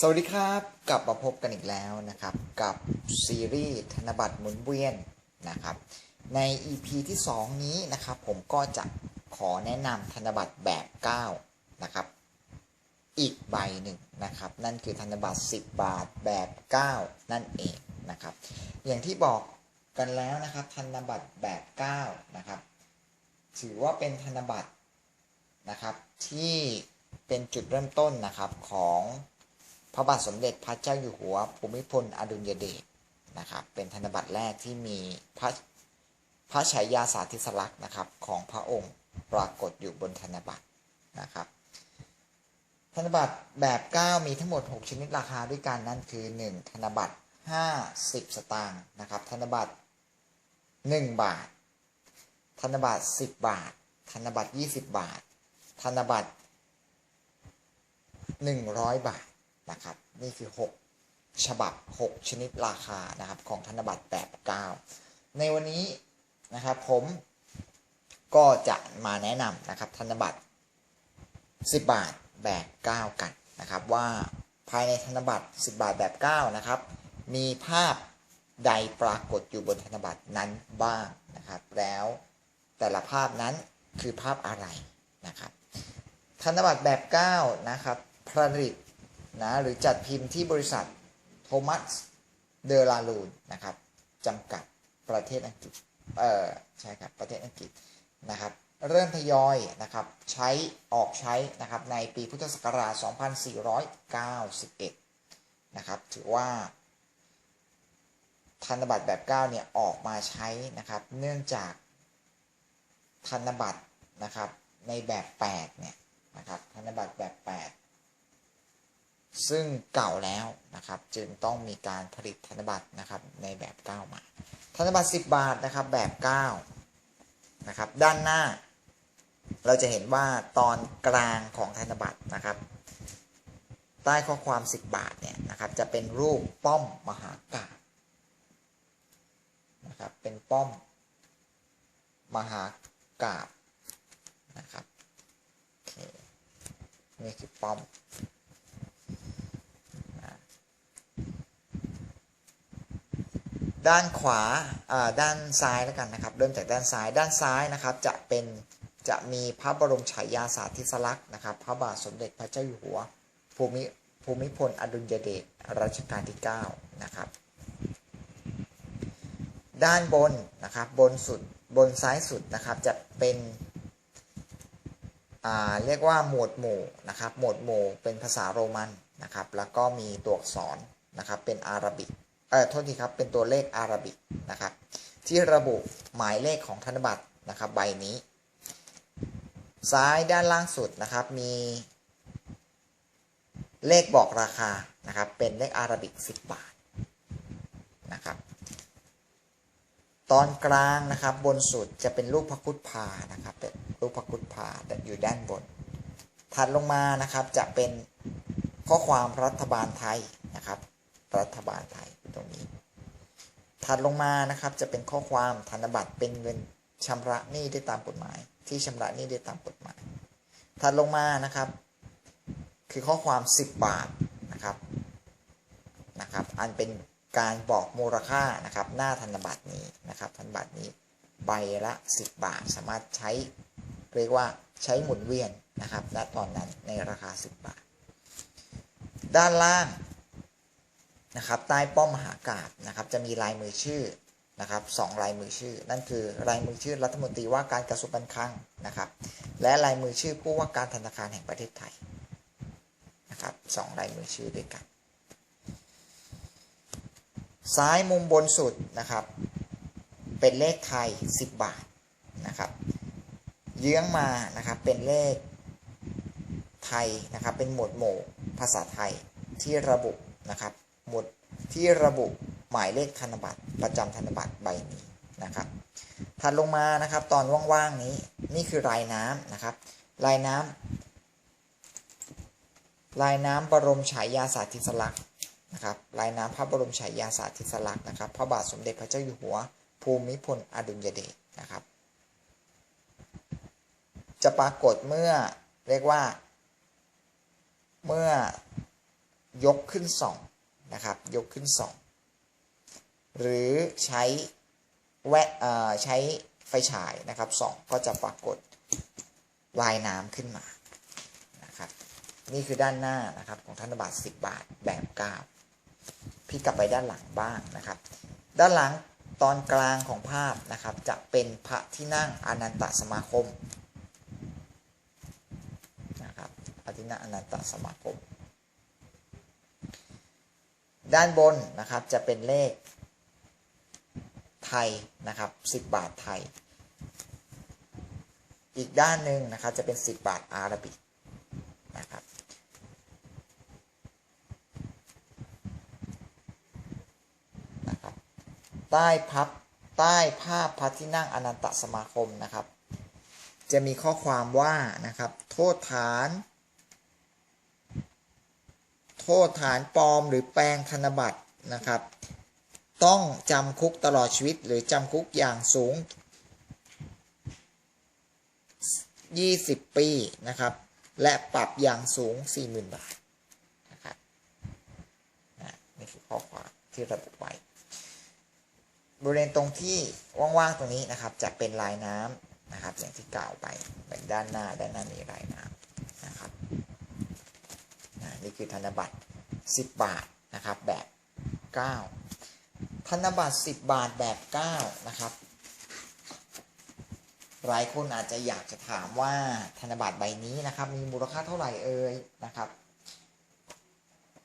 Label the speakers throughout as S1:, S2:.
S1: สวัสดีครับกลับมาพบกันอีกแล้วนะครับ กับซีรีส์ธนบัตรหมุนเวียนนะครับ ใน EP ที่ 2 นี้นะครับ ผมก็จะขอแนะนำธนบัตรแบบ 9 นะครับ อีกใบหนึ่งนะครับ นั่นคือธนบัตร 10 บาทแบบ 9 นั่นเองนะครับ อย่างที่บอกกันแล้วนะครับ ธนบัตรแบบ 9 นะครับ ถือว่าเป็นธนบัตรนะครับที่เป็นจุดเริ่มต้นนะครับของ พระบาทสมเด็จพระเจ้าอยู่หัวภูมิพลอดุลยเดชนะครับเป็นธนบัตรแรกที่มีพระพระฉายาสาธิสลักษณ์นะครับของพระองค์ปรากฏอยู่บนธนบัตรนะครับธนบัตรแบบ 9 มีทั้งหมด 6 ชนิดราคาด้วยกันนั่นคือ 1 ธนบัตร 50 สตางค์นะครับ ธนบัตร 1 บาท ธนบัตร 10 บาท ธนบัตร 20 บาท ธนบัตร 100 บาท นะครับ นี่คือ 6 ฉบับ 6 ชนิดราคานะครับของธนบัตรแบบ9ในวันนี้นะครับผมก็จะมาแนะนำนะครับธนบัตร 10 บาทแบบ9กันนะครับ ว่าภายในธนบัตร 10 บาทแบบ9นะครับ มีภาพใดปรากฏอยู่บนธนบัตรนั้นบ้างนะครับ แล้วแต่ละภาพนั้นคือภาพอะไรนะครับ ธนบัตรแบบ 9 นะครับผลิต นะหรือจัดพิมพ์ที่บริษัทโทมัสเดอลาลูนนะครับจำกัดประเทศอังกฤษเออใช่ครับประเทศอังกฤษนะครับ เริ่มทยอยนะครับใช้ออกใช้นะครับในปีพุทธศักราช 2491 นะครับ ถือว่าธนบัตรแบบ 9 เนี่ย ออกมาใช้นะครับ เนื่องจากธนบัตรนะครับในแบบ 8 เนี่ยนะครับธนบัตรแบบ 8 ซึ่งเก่าแล้วนะครับ จึงต้องมีการผลิตธนบัตรนะครับในแบบ 9 มา ธนบัตร 10 บาทนะครับแบบ 9 นะครับ ด้านหน้า เราจะเห็นว่าตอนกลางของธนบัตรนะครับ ใต้ข้อความ 10 บาทเนี่ยนะครับ จะเป็นรูปป้อมมหากาพย์นะครับ เป็นป้อม มหากาบนะครับ นี่คือป้อมนะ ด้านขวาด้านซ้ายแล้วกันนะครับ เริ่มจากด้านซ้ายด้านซ้ายนะครับ จะเป็นจะมีพระบรมฉายาสาธิสลักษณ์นะครับ พระบาทสมเด็จพระเจ้าอยู่หัว ภูมิภูมิพลอดุลยเดชรัชกาลที่9นะครับ ด้านบนนะครับบนสุดบนซ้ายสุดนะครับจะเป็นเรียกว่าหมวดหมู่นะครับ หมวดหมู่เป็นภาษาโรมันนะครับ แล้วก็มีตัวอักษรนะครับเป็นอาหรับิก ออโทษทีครับ เป็นตัวเลขอารบิกนะครับ ที่ระบุหมายเลขของธนบัตรนะครับ ใบนี้ ซ้ายด้านล่างสุดนะครับ มีเลขบอกราคานะครับ เป็นเลขอารบิก 10 บาทนะครับ ตอนกลางนะครับ บนสุดจะเป็นรูปพระคุดพานะครับ เป็นรูปพระคุดพาแต่อยู่ด้านบน ถัดลงมานะครับจะเป็นข้อความรัฐบาลไทยนะครับ รัฐบาลไทย ตรงนี้ ถัดลงมานะครับจะเป็นข้อความธนบัตรเป็นเงินชำระหนี้ได้ตามกฎหมาย ที่ชำระหนี้ได้ตามกฎหมาย ถัดลงมานะครับ คือข้อความ 10 บาทนะครับนะครับ อันเป็นการบอกมูลค่านะครับ หน้าธนบัตรนี้นะครับธนบัตรนี้ใบละ 10 บาท สามารถใช้เรียกว่าใช้หมุนเวียนนะครับณตอนนั้นในราคา 10 บาท ด้านล่าง นะครับใต้ป้อมมหากาบนะครับจะมีลายมือชื่อนะครับสองลายมือชื่อ นั่นคือลายมือชื่อรัฐมนตรีว่าการกระทรวงการคลังนะครับและลายมือชื่อผู้ว่าการธนาคารแห่งประเทศไทยนะครับสองลายมือชื่อด้วยกัน ซ้ายมุมบนสุดนะครับ เป็นเลขไทย 10 บาทนะครับเยื้องมานะครับเป็นเลขไทยนะครับเป็นหมวดหมู่ภาษาไทยที่ระบุนะครับ หมวดที่ระบุหมายเลขธนบัตรประจำธนบัตรใบนี้นะครับถัดลงมานะครับตอนว่างๆนี้นี่คือลายน้ำนะครับลายน้ำลายน้ำบรมฉายาสาธิสลักษณ์นะครับลายน้ำพระบรมฉายาสาธิสลักษณ์นะครับ พระบาทสมเด็จพระเจ้าอยู่หัว ภูมิพลอดุลยเดชนะครับ จะปรากฏเมื่อเรียกว่า เมื่อยกขึ้นส่อง นะครับ ยกขึ้นสองหรือใช้แวะใช้ไฟฉายนะครับส่องก็จะปรากฏลายน้ำขึ้นมานะครับ นี่คือด้านหน้านะครับของธนบัตร10 บาทแบบ9พี่กลับไปด้านหลังบ้างนะครับ ด้านหลังตอนกลางของภาพนะครับ จะเป็นพระที่นั่งอนันตสมาคมนะครับพระที่นั่งอนันตสมาคม ด้านบนนะครับจะเป็นเลขไทยนะครับ 10 บาทไทย อีกด้านหนึ่งนะครับจะเป็น 10 บาทอาราบิกนะครับนะครับ ใต้พับใต้ภาพพระที่นั่งอนันตสมาคมนะครับ จะมีข้อความว่านะครับ โทษฐาน โทษฐานปลอมหรือแปลงธนบัตรนะครับ ต้องจำคุกตลอดชีวิตหรือจำคุกอย่างสูง 20 ปีนะครับ และปรับอย่างสูง 40,000 บาทนะครับนี่คือข้อความที่ระบุไว้บริเวณตรงที่ว่างๆตรงนี้นะครับ จะเป็นลายน้ำนะครับ อย่างที่กล่าวไปด้านหน้าด้านหน้ามีลายน้ำ นี่คือธนบัตร 10 บาทนะครับแบบ 9 ธนบัตร 10 บาทแบบ9นะครับหลายคนอาจจะอยากจะถามว่าธนบัตรใบนี้นะครับมีมูลค่าเท่าไหร่เอ่ยนะครับ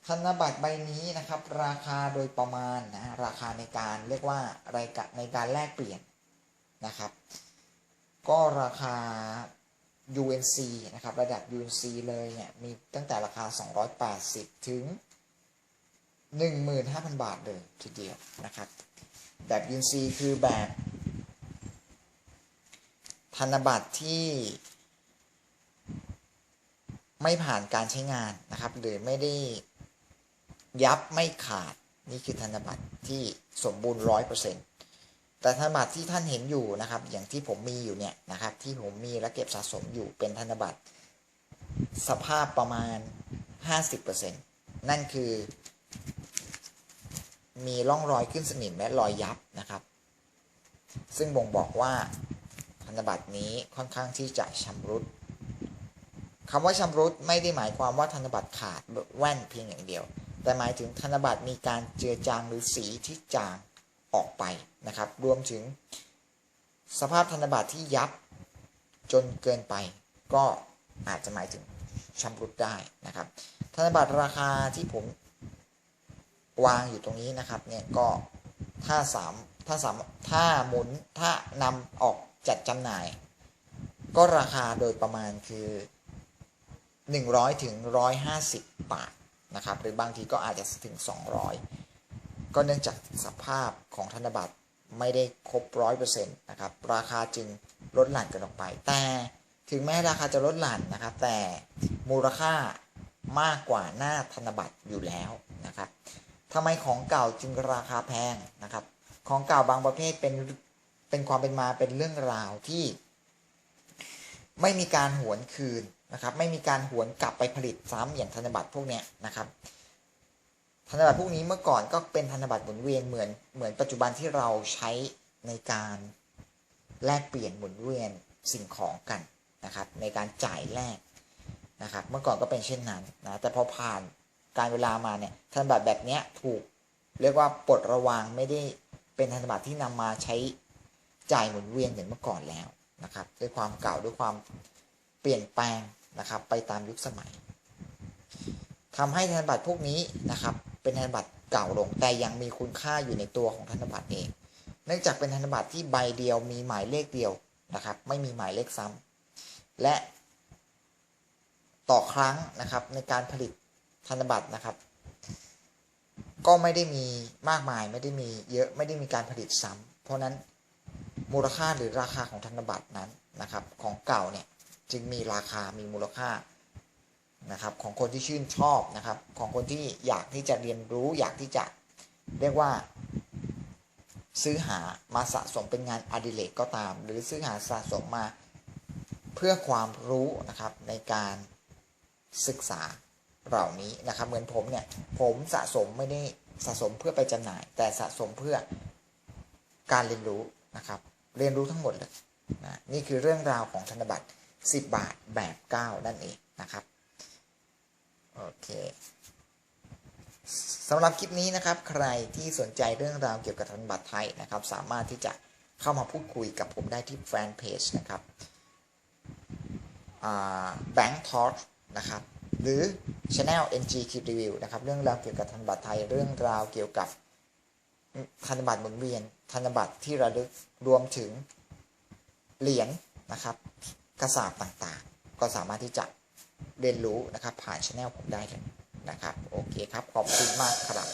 S1: ธนบัตรใบนี้นะครับ ราคาโดยประมาณนะราคาในการเรียกว่ารายการในการแลกเปลี่ยนนะครับ ก็ราคา UNC นะครับระดับ UNC เลยเนี่ยมีตั้งแต่ราคา 280 ถึง 15,000 บาทเลยทีเดียวนะครับ แบบ UNC คือแบบธนบัตรที่ไม่ผ่านการใช้งานนะครับหรือไม่ได้ยับไม่ขาดนี่คือธนบัตรที่สมบูรณ์ร้อยเปอร์เซ็นต์ แต่ธนบัตรที่ท่านเห็นอยู่นะครับ อย่างที่ผมมีอยู่เนี่ยนะครับ ที่ผมมีและเก็บสะสมอยู่เป็นธนบัตร สภาพประมาณ 50%นั่นคือ มีร่องรอยขึ้นสนิมและรอยยับนะครับ ซึ่งบ่งบอกว่าธนบัตรนี้ค่อนข้างที่จะชำรุดคำว่าชำรุดไม่ได้หมายความว่าธนบัตรขาดแว่นเพียงอย่างเดียว แต่หมายถึงธนบัตรมีการเจือจางหรือสีที่จาง ออกไปนะครับ รวมถึงสภาพธนบัตรที่ยับจนเกินไป ก็อาจจะหมายถึงชำรุดได้นะครับ ธนบัตรราคาที่ผมวางอยู่ตรงนี้นะครับเนี่ยก็ถ้าสามถ้าสามถ้าหมุนถ้านำออกจัดจำหน่าย ก็ราคาโดยประมาณคือ 100ถึง150 บาทนะครับ หรือบางทีก็อาจจะถึง 200 ก็เนื่องจากสภาพของธนบัตรไม่ได้ครบร้อยเปอร์เซ็นต์นะครับ ราคาจึงลดหลั่นกันออกไป แต่ถึงแม้ราคาจะลดหลั่นนะครับ แต่มูลค่ามากกว่าหน้าธนบัตรอยู่แล้วนะครับทำไมของเก่าจึงราคาแพงนะครับ ของเก่าบางประเภทเป็นเป็นความเป็นมาเป็นเรื่องราวที่ไม่มีการหวนคืนนะครับ ไม่มีการหวนกลับไปผลิตซ้ำอย่างธนบัตรพวกเนี้ยนะครับ ธนบัตรพวกนี้เมื่อก่อนก็เป็นธนบัตรหมุนเวียนเหมือนเหมือนปัจจุบันที่เราใช้ในการแลกเปลี่ยนหมุนเวียนสิ่งของกันนะครับ ในการจ่ายแลกนะครับ เมื่อก่อนก็เป็นเช่นนั้นนะแต่พอผ่านการเวลามาเนี่ยธนบัตรแบบเนี้ยถูกเรียกว่าปลดระวางไม่ได้เป็นธนบัตรที่นำมาใช้จ่ายหมุนเวียนเหมือนเมื่อก่อนแล้วนะครับ ด้วยความเก่าด้วยความเปลี่ยนแปลงนะครับ ไปตามยุคสมัยทำให้ธนบัตรพวกนี้นะครับ เป็นธนบัตรเก่าลง แต่ยังมีคุณค่าอยู่ในตัวของธนบัตรเอง เนื่องจากเป็นธนบัตรที่ใบเดียวมีหมายเลขเดียวนะครับ ไม่มีหมายเลขซ้ำและต่อครั้งนะครับในการผลิตธนบัตรนะครับ ก็ไม่ได้มีมากมายไม่ได้มีเยอะไม่ได้มีการผลิตซ้ำเพราะนั้นมูลค่าหรือราคาของธนบัตรนั้นนะครับ ของเก่าเนี่ยจึงมีราคามีมูลค่า นะครับของคนที่ชื่นชอบนะครับ ของคนที่อยากที่จะเรียนรู้อยากที่จะเรียกว่า ซื้อหามาสะสมเป็นงานอดิเรกก็ตาม หรือซื้อหาสะสมมาเพื่อความรู้นะครับในการศึกษาเหล่านี้นะครับ เหมือนผมเนี่ยผมสะสมไม่ได้สะสมเพื่อไปจำหน่าย แต่สะสมเพื่อการเรียนรู้นะครับ เรียนรู้ทั้งหมดเลยนะนี่คือเรื่องราวของธนบัตร 10 บาทแบบ 9 นั่นเองนะครับ โอเคสำหรับคลิปนี้นะครับ ใครที่สนใจเรื่องราวเกี่ยวกับธนบัตรไทยนะครับ สามารถที่จะเข้ามาพูดคุยกับผมได้ที่แฟนเพจนะครับแบงค์ทอ k นะครับ หรือ Channel NG Kid Review นะครับ เรื่องราวเกี่ยวกับธนบัตรไทย เรื่องราวเกี่ยวกับธนบัตรหมุนเวียน ธนบัตรที่ระลึกรวมถึงเหรียญนะครับ กระสาบต่างๆ ก็สามารถที่จะ เรียนรู้นะครับผ่านช anel ผมได้เลยนะครับ โอเคครับ ขอบคุณมากครับ